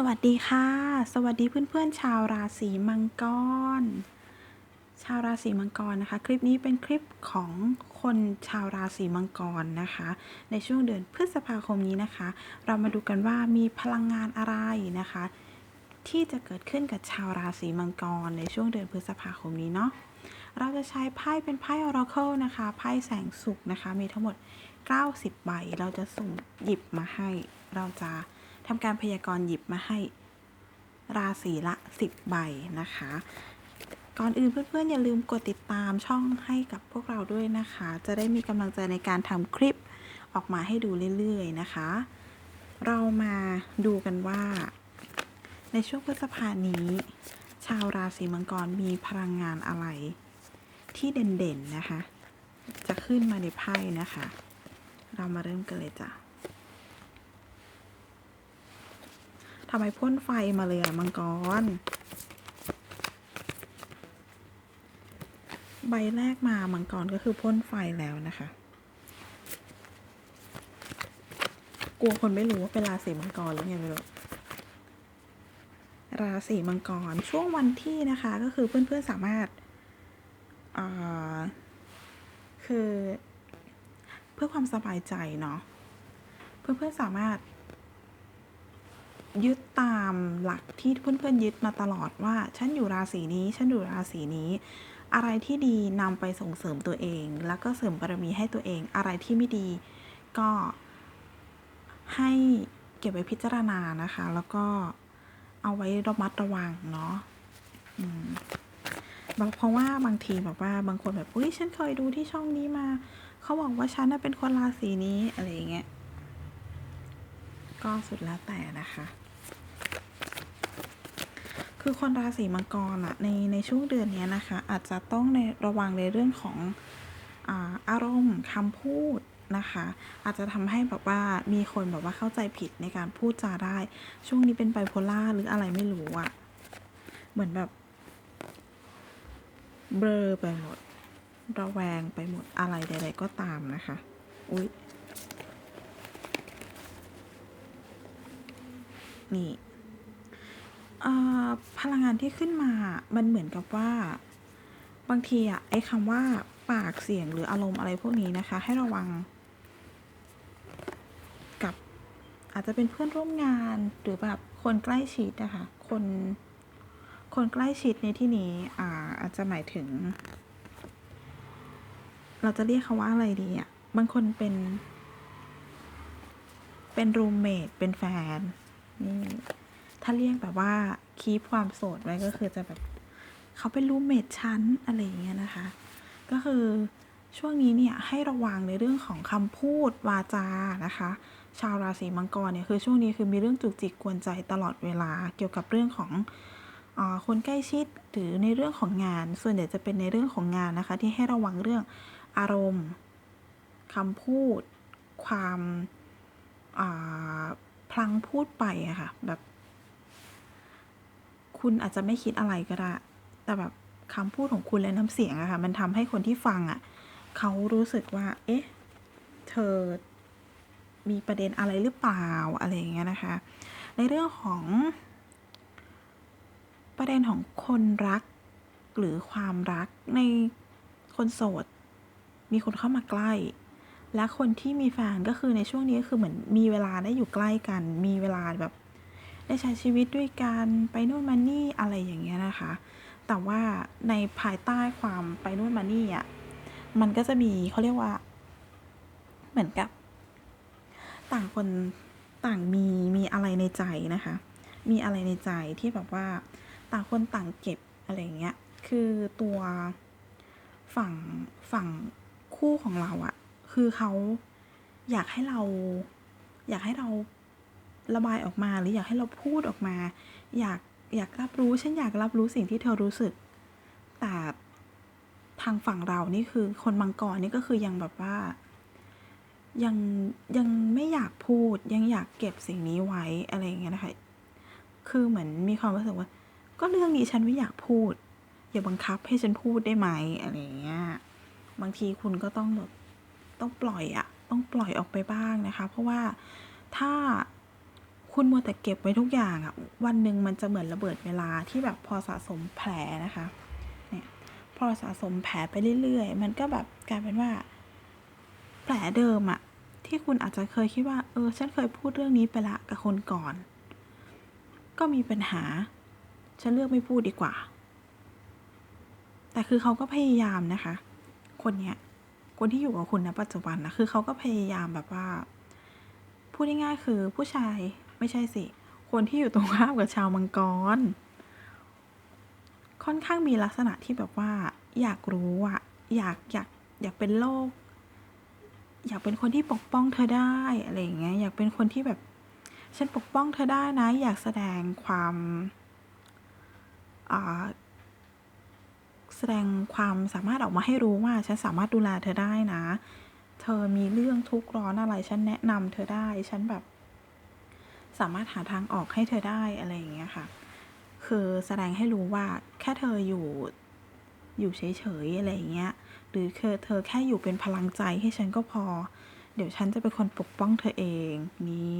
สวัสดีค่ะ สวัสดีเพื่อนๆ ชาวราศีมังกร ชาวราศีมังกรนะคะ คลิปนี้เป็นคลิปของคนชาวราศีมังกรนะคะ ในช่วงเดือนพฤษภาคมนี้นะคะ เรามาดูกันว่ามีพลังงานอะไรนะคะ ที่จะเกิดขึ้นกับชาวราศีมังกร ในช่วงเดือนพฤษภาคมนี้เนาะเราจะใช้ไพ่เป็นไพ่ Oracle นะคะไพ่แสงสุขนะคะ มีทั้งหมด 90 ใบ เราจะสุ่มหยิบมาให้เราจะ ทำการพยากรณ์หยิบมาให้ ราศีละ 10 ใบนะคะ ก่อนอื่นเพื่อนๆ อย่าลืมกดติดตามช่องให้กับพวกเราด้วยนะคะ จะได้มีกำลังใจในการทำคลิปออกมาให้ดูเรื่อยๆนะคะ เรามาดูกันว่า ในช่วงพฤษภานี้ ชาวราศีมังกรมีพลังงานอะไร ที่เด่นๆนะคะ จะขึ้นมาในไพ่นะคะ เรามาเริ่มกันเลยจ้ะ ทำไมพ่นไฟมาเลยอะมังกร ใบแรกมามังกรก็คือพ่นไฟแล้วนะคะ กลัวคนไม่รู้ว่าเป็นราศีมังกรแล้วไงไม่รู้ราศีมังกรช่วงวันที่นะคะก็คือเพื่อนๆสามารถอ่าคือเพื่อความสบายใจเนาะเพื่อนๆสามารถ ยึดตามหลักที่เพื่อนๆยึดมาตลอดว่า ฉันอยู่ราศีนี้ ฉันอยู่ราศีนี้ อะไรที่ดีนำไปส่งเสริมตัวเอง แล้วก็เสริมบารมีให้ตัวเอง อะไรที่ไม่ดี ก็ให้เก็บไว้พิจารณานะคะ แล้วก็เอาไว้ระมัดระวังเนาะบางเพราะว่าบางทีแบบว่าบางคนแบบอุ้ยฉันเคยดูที่ช่องนี้มาเขาบอกว่าฉันเป็นคนราศีนี้อะไรอย่างเงี้ยก็สุดแล้วแต่นะคะ คือคนราศีมังกรอะในในช่วงเดือนนี้นะคะ อาจจะต้องในระวังในเรื่องของอาอารมณ์คำพูดนะคะ อาจจะทำให้แบบว่ามีคนแบบว่าเข้าใจผิดในการพูดจาได้ ช่วงนี้เป็นไบโพล่าหรืออะไรไม่รู้อะเหมือนแบบเบลอไปหมด ระแวงไปหมดอะไรใดๆก็ตามนะคะ อุ๊ย นี่ อ่อพลังงานที่ขึ้นมามันเหมือนกับว่า บางทีอะไอ้คำว่าปากเสียงหรืออารมณ์อะไรพวกนี้นะคะ ให้ระวัง กับอาจจะเป็นเพื่อนร่วมงานหรือแบบคนใกล้ชิดนะคะ คนคนใกล้ชิดในที่นี้อ่าอาจจะหมายถึง เราจะเรียกเขาว่าอะไรดีอะบางคนเป็น เป็นรูมเมทเป็นแฟนนี่ ถ้าเรียกแบบว่าคีปความโสดไว้ก็คือจะแบบเขาเป็นรูมเมทฉันอะไรอย่างเงี้ยนะคะ ก็คือช่วงนี้เนี่ยให้ระวังในเรื่องของคำพูดวาจานะคะ ชาวราศีมังกรเนี่ยคือช่วงนี้คือมีเรื่องจุกจิกกวนใจตลอดเวลาเกี่ยวกับเรื่องของอคนใกล้ชิดหรือในเรื่องของงาน ส่วนใหญ่จะเป็นในเรื่องของงานนะคะ ที่ให้ระวังเรื่องอารมณ์คำพูด ความพลังพูดไปอะค่ะแบบ คุณอาจจะไม่คิดอะไรก็ได้ แต่แบบคำพูดของคุณและน้ำเสียงอะค่ะ มันทำให้คนที่ฟังอะเขารู้สึกว่า เอ๊ะ เธอมีประเด็นอะไรหรือเปล่าอะไรอย่างเงี้ยนะคะ ในเรื่องของ ประเด็นของคนรัก หรือความรักในคนโสด มีคนเข้ามาใกล้ และคนที่มีแฟนก็คือในช่วงนี้ก็คือเหมือนมีเวลาได้อยู่ใกล้กัน มีเวลาแบบ ได้ใช้ชีวิตด้วยกันไปนู่นมานี่อะไรอย่างเงี้ยนะคะ แต่ว่าในภายใต้ความไปนู่นมานี่อะมันก็จะมีเขาเรียกว่า เหมือนกับ ต่างคนต่างมีมีอะไรในใจนะคะ มีอะไรในใจที่แบบว่า ต่างคนต่างเก็บอะไรอย่างเงี้ยคือตัวฝั่งฝั่งคู่ของเราอะคือเขาอยากให้เรา อยากให้เรา ระบายออกมาหรืออยากให้เราพูดออกมา อยากอยากรับรู้ฉันอยากรับรู้สิ่งที่เธอรู้สึก แต่ทางฝั่งเรานี่คือคนมังกรนี่ก็คือยังแบบว่า ยังยังไม่อยากพูดยังอยากเก็บสิ่งนี้ไว้อะไรอย่างเงี้ยนะคะคือเหมือนมีความรู้สึกว่า ก็เรื่องนี้ฉันไม่อยากพูด อย่าบังคับให้ฉันพูดได้ไหมอะไรอย่างเงี้ยบางทีคุณก็ต้องแบบต้องปล่อยอะต้องปล่อยออกไปบ้างนะคะ เพราะว่าถ้า คุณมัวแต่เก็บไว้ทุกอย่างอะวันหนึ่งมันจะเหมือนระเบิดเวลาที่แบบพอสะสมแผลนะคะ เนี่ยพอสะสมแผลไปเรื่อยๆ มันก็แบบกลายเป็นว่า แผลเดิมอะที่คุณอาจจะเคยคิดว่า เออ ฉันเคยพูดเรื่องนี้ไปละกับคนก่อน ก็มีปัญหา ฉันเลือกไม่พูดดีกว่า แต่คือเขาก็พยายามนะคะ คนเนี้ย คนที่อยู่กับคุณณปัจจุบันนะคือเขาก็พยายามแบบว่า พูดง่ายๆคือผู้ชาย ไม่ใช่สิ คนที่อยู่ตรงข้ามกับชาวมังกร ค่อนข้างมีลักษณะที่แบบว่า อยากรู้อะอยากอยากอยากเป็นโลก อยากเป็นคนที่ปกป้องเธอได้อะไรอย่างเงี้ยอยากเป็นคนที่แบบ ฉันปกป้องเธอได้นะ อยากแสดงความาแสดงความสามารถออกมาให้รู้ว่า ฉันสามารถดูแลเธอได้นะ เธอมีเรื่องทุกข์ร้อนอะไร ฉันแนะนำเธอได้ ฉันแบบ สามารถหาทางออกให้เธอได้อะไรอย่างเงี้ยค่ะ คือแสดงให้รู้ว่าแค่เธออยู่อยู่เฉยๆอะไรอย่างเงี้ย หรือคือเธอแค่อยู่เป็นพลังใจให้ฉันก็พอ เดี๋ยวฉันจะเป็นคนปกป้องเธอเอง นี่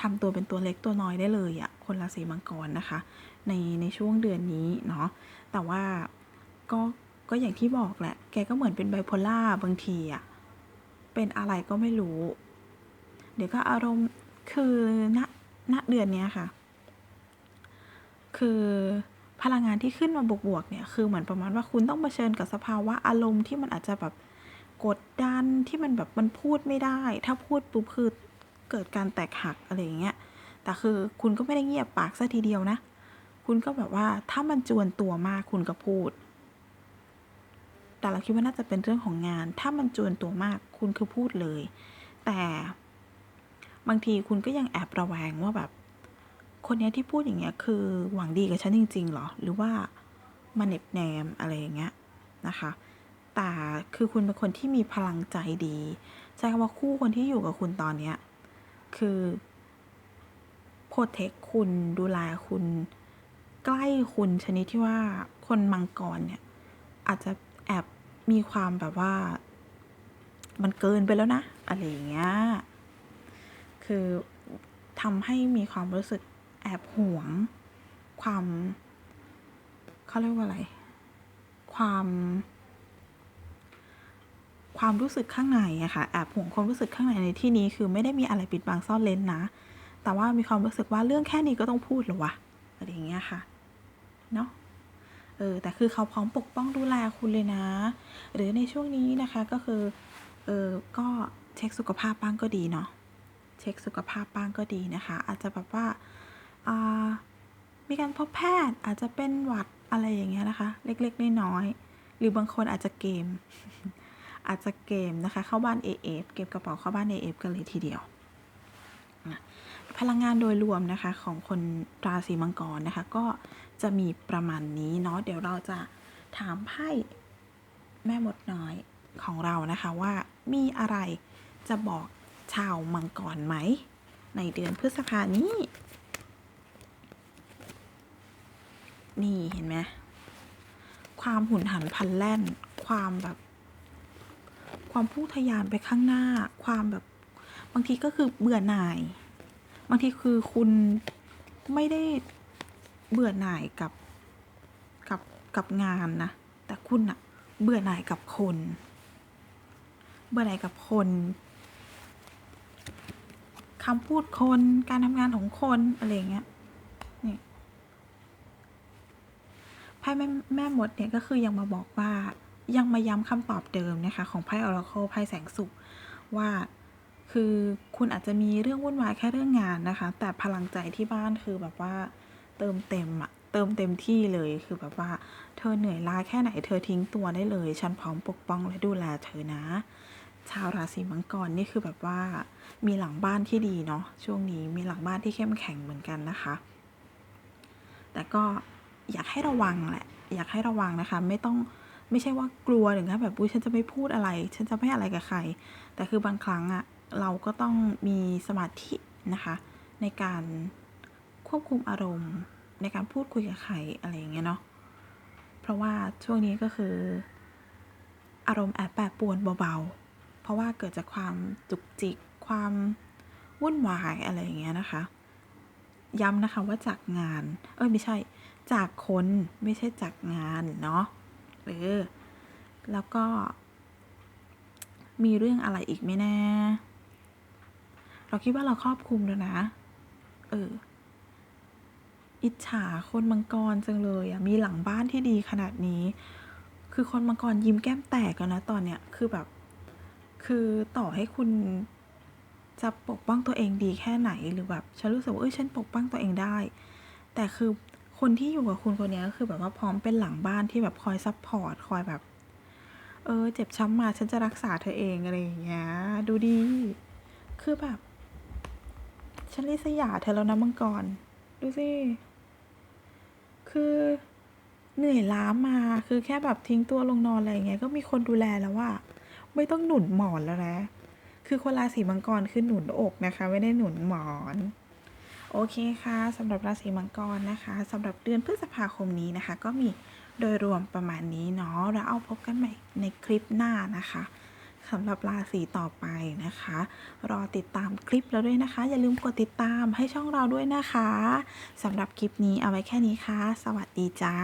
ทำตัวเป็นตัวเล็กตัวน้อยได้เลยอะคนราศีมังกรนะคะ ในในช่วงเดือนนี้เนาะ แต่ว่าก็ก็อย่างที่บอกแหละ แกก็เหมือนเป็นไบโพล่าบางทีอะเป็นอะไรก็ไม่รู้ เดี๋ยวก็อารมณ์คือณ ณเดือนนี้ค่ะ คือพลังงานที่ขึ้นมาบวกๆเนี่ย คือเหมือนประมาณว่าคุณต้องเผชิญกับสภาวะอารมณ์ที่มันอาจจะแบบกดดันที่มันแบบมันพูดไม่ได้ ถ้าพูดปุ๊บคือเกิดการแตกหักอะไรอย่างเงี้ย แต่คือคุณก็ไม่ได้เงียบปากซะทีเดียวนะ คุณก็แบบว่าถ้ามันจวนตัวมากคุณก็พูด แต่เราคิดว่าน่าจะเป็นเรื่องของงาน ถ้ามันจวนตัวมากคุณคือพูดเลย แต่ บางทีคุณก็ยังแอบระแวงว่าแบบ คนเนี้ยที่พูดอย่างเงี้ยคือหวังดีกับฉันจริงๆหรอ หรือว่ามาเน็บแนมอะไรอย่างเงี้ยนะคะ แต่คือคุณเป็นคนที่มีพลังใจดีใช้คำว่าคู่คนที่อยู่กับคุณตอนเนี้ยคือโปรเทคคุณดูแลคุณ ใกล้คุณชนิดที่ว่าคนมังกรเนี่ย อาจจะแอบมีความแบบว่า มันเกินไปแล้วนะ อะไรอย่างเงี้ย คือทำให้มีความรู้สึกแอบหวง ความเขาเรียกว่าอะไร ความ ความรู้สึกข้างในอะค่ะแอบห่วงความรู้สึกข้างในในที่นี้คือไม่ได้มีอะไรปิดบังซ่อนเร้นนะ แต่ว่ามีความรู้สึกว่าเรื่องแค่นี้ก็ต้องพูดหรอวะอะไรอย่างเงี้ยค่ะเนาะเออแต่คือเขาพร้อมปกป้องดูแลคุณเลยนะ หรือในช่วงนี้นะคะก็คือเออก็เช็คสุขภาพบ้างก็ดีเนาะ ช็คสุขภาพบ้างก็ดีนะคะ อาจจะแบบว่าามีการพบแพทย์อาจจะเป็นหวัดอะไรอย่างเงี้ยนะคะ เล็กๆน้อยๆหรือบางคนอาจจะเกม อาจจะเกมนะคะ เข้าบ้าน AF เก็บกระเป๋าเข้าบ้าน AF กันเลยทีเดียว พลังงานโดยรวมนะคะของคนราศีมังกรนะคะ ก็จะมีประมาณนี้เนาะเดี๋ยวเราจะถามไพ่แม่มดน้อยของเรานะคะว่ามีอะไรจะบอก ชาวมังกรไหม ในเดือนพฤษภานี้ นี่เห็นไหมความหุนหันพลันแล่น ความแบบ ความพุ่งทะยานไปข้างหน้า ความแบบบางทีก็คือเบื่อหน่าย บางทีคือคุณไม่ได้เบื่อหน่ายกับกับกับงานนะ แต่คุณอะเบื่อหน่ายกับคน เบื่อหน่ายกับคน คำพูดคนการทำงานของคนอะไรเงี้ยนี่ไพ่แม่แม่มดเนี่ยก็คือยังมาบอกว่ายังมาย้ำคำตอบเดิมนะคะของไพ่ออราโคไพ่แสงสุขว่าคือคุณอาจจะมีเรื่องวุ่นวายแค่เรื่องงานนะคะ แต่พลังใจที่บ้านคือแบบว่าเติมเต็มอะเติมเต็มที่เลยคือแบบว่า เธอเหนื่อยล้าแค่ไหนเธอทิ้งตัวได้เลย ฉันพร้อมปกป้องและดูแลเธอนะ ชาวราศีมังกรนี่คือแบบว่ามีหลังบ้านที่ดีเนาะช่วงนี้มีหลังบ้านที่เข้มแข็งเหมือนกันนะคะ แต่ก็อยากให้ระวังแหละ อยากให้ระวังนะคะ ไม่ต้องไม่ใช่ว่ากลัวถึงขั้นแบบอุ้ยฉันจะไม่พูดอะไร ฉันจะไม่อะไรกับใคร แต่คือบางครั้งอะเราก็ต้องมีสมาธินะคะ ในการควบคุมอารมณ์ ในการพูดคุยกับใครอะไรอย่างเงี้ยเนาะเพราะว่าช่วงนี้ก็คือ อารมณ์แอบแปรปวนเบาๆ เพราะว่าเกิดจากความจุกจิก ความวุ่นวายอะไรอย่างเงี้ยนะคะ ย้ำนะคะว่าจากงาน เอ้ยไม่ใช่ จากคนไม่ใช่จากงานเนาะเออแล้วก็ มีเรื่องอะไรอีกไหมแน่เราคิดว่าเราครอบคลุมแล้วนะ เออ อิจฉาคนมังกรจังเลยอะมีหลังบ้านที่ดีขนาดนี้ คือคนมังกรยิ้มแก้มแตกกันนะตอนเนี้ย คือแบบ คือต่อให้คุณจะปกป้องตัวเองดีแค่ไหนหรือแบบฉันรู้สึกว่าเอ้ยฉันปกป้องตัวเองได้ แต่คือคนที่อยู่กับคุณคนนี้ก็คือแบบว่าพร้อมเป็นหลังบ้านที่แบบคอยซัพพอร์ตคอยแบบ เออ เจ็บช้ำมาฉันจะรักษาเธอเองอะไรอย่างเงี้ยดูดี คือแบบ ฉันริษยาเธอแล้วนะมังกรดูสิคือเหนื่อยล้ามาคือแค่แบบทิ้งตัวลงนอนอะไรอย่างเงี้ยก็มีคนดูแลแล้วว่า ไม่ต้องหนุนหมอนแล้วนะ คือคนราศีมังกรคือหนุนอกนะคะ ไม่ได้หนุนหมอน โอเคค่ะสำหรับราศีมังกรนะคะสำหรับเดือนพฤษภาคมนี้นะคะ ก็มีโดยรวมประมาณนี้เนาะแล้วเอาพบกันใหม่ในคลิปหน้านะคะสำหรับราศีต่อไปนะคะ รอติดตามคลิปเราด้วยนะคะ อย่าลืมกดติดตามให้ช่องเราด้วยนะคะสำหรับคลิปนี้เอาไว้แค่นี้ค่ะ สวัสดีจ้า